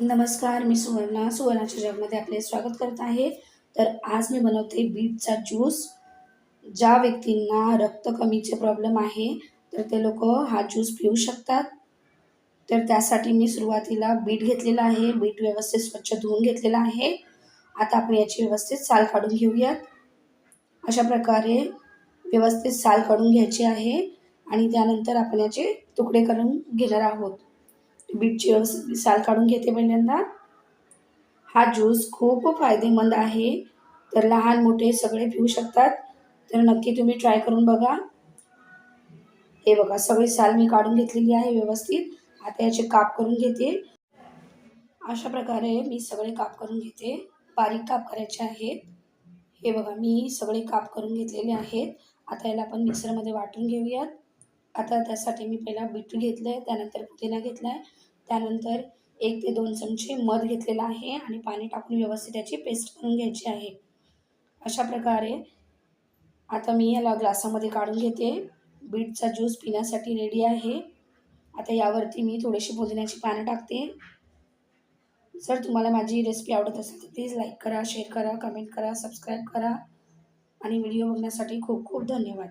नमस्कार मी सुवर्णा. सुवर्णाच्या जगमध्ये आपले स्वागत करत आहे. तर आज मी बनवते बीटचा ज्यूस. ज्या व्यक्तींना रक्त कमीचे प्रॉब्लेम आहे तर ते लोक हा ज्यूस पिऊ शकतात. तर त्यासाठी मी सुरुवातीला बीट घेतलेला आहे. बीट व्यवस्थित स्वच्छ धुवून घेतलेला आहे. आता आपण याची व्यवस्थित साल काढून घेऊयात. अशा प्रकारे व्यवस्थित साल काढून घ्यायची आहे आणि त्यानंतर आपण याचे तुकडे करून घेणार आहोत. बीटची साल काढून घेते पहिल्यांदा. हा ज्यूस खूप फायदेमंद आहे. तर लहान मोठे सगळे पिऊ शकतात. तर नक्की तुम्ही ट्राय करून बघा. हे बघा सगळी साल मी काढून घेतलेली आहे व्यवस्थित. आता याचे काप करून घेते. अशा प्रकारे मी सगळे काप करून घेते. बारीक काप करायचे आहेत. हे बघा मी सगळे काप करून घेतलेले आहेत. आता याला आपण मिक्सरमध्ये वाटून घेऊयात. आता त्यासाठी मी पहिला बीट घेतलं आहे त्यानंतर पुदिना घेतला आहे त्यानंतर एक ते दोन चमचे मध घेतलेला आहे आणि पाणी टाकून व्यवस्थित याची पेस्ट करून घ्यायची आहे. अशा प्रकारे आता मी याला ग्लासामध्ये काढून घेते. बीटचा ज्यूस पिण्यासाठी रेडी आहे. आता यावरती मी थोडीशी पुदिन्याची पानं टाकते. जर तुम्हाला माझी रेसिपी आवडत असेल तर प्लीज लाईक करा शेअर करा कमेंट करा सबस्क्राईब करा. आणि व्हिडिओ बघण्यासाठी खूप खूप धन्यवाद.